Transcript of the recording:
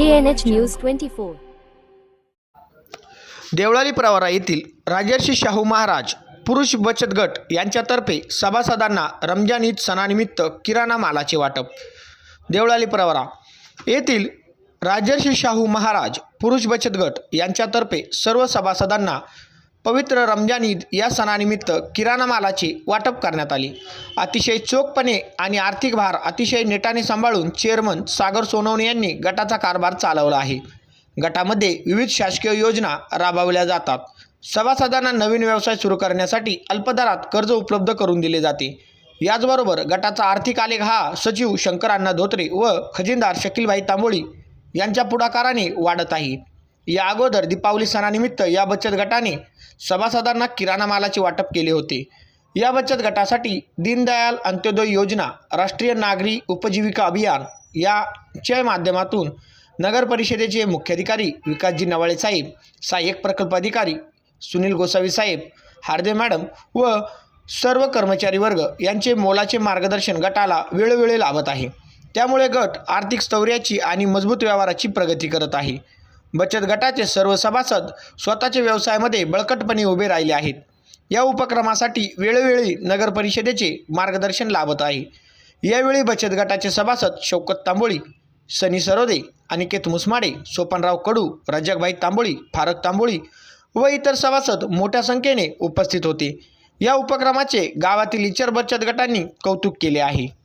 ANH News 24. Deolali Pravara येथील राजर्षी शाहू महाराज पुरुष बचत गट यांच्यातर्फे सभासदांना रमजान ईद सणानिमित्त किराणा मालाचे वाटप देवळाली प्रवारा येथील राजर्षी शाहू महाराज पुरुष बचत गट यांच्यातर्फे सर्व सभासदांना पवित्र रमजान ईद या सणानिमित्त किराणा मालाचे वाटप करण्यात आले. अतिशय चोखपणे आणि आर्थिक भार अतिशय नेटाने सांभाळून चेअरमन सागर सोनवणे यांनी गटाचा कारभार चालवला आहे. गटामध्ये विविध शासकीय योजना राबवल्या जातात. सभासदांना नवीन व्यवसाय सुरू करण्यासाठी अल्पदरात कर्ज उपलब्ध करून दिले जाते. याचबरोबर गटाचा आर्थिक आलेख हा सचिव शंकरांना धोत्रे व खजिनदार शकीलभाई तांबोळी यांच्या पुढाकाराने वाढत आहे. या अगोदर दीपावली सणानिमित्त या बचत गटाने सभासदांना किराणा मालाचे वाटप केले होते. या बचत गटासाठी दीनदयाल अंत्योदय योजना राष्ट्रीय नागरी उपजीविका अभियान याच्या माध्यमातून नगर परिषदेचे मुख्याधिकारी विकासजी नवाळे साहेब सहाय्यक प्रकल्प अधिकारी सुनील गोसावी साहेब हार्दे मॅडम व सर्व कर्मचारी वर्ग यांचे मोलाचे मार्गदर्शन गटाला वेळोवेळी लाभत आहे. त्यामुळे गट आर्थिक स्थौर्याची आणि मजबूत व्यवहाराची प्रगती करत आहे. बचत गटाचे सर्व सभासद स्वतःच्या व्यवसायामध्ये बळकटपणे उभे राहिले आहेत. या उपक्रमासाठी वेळोवेळी नगर परिषदेचे मार्गदर्शन लाभत आहे. यावेळी बचत गटाचे सभासद शौकत तांबोळी सनी सरोदे अनिकेत मुसमाडे सोपनराव कडू रजकभाई तांबोळी फारक तांबोळी व इतर सभासद मोठ्या संख्येने उपस्थित होते. या उपक्रमाचे गावातील इतर बचत गटांनी कौतुक केले आहे.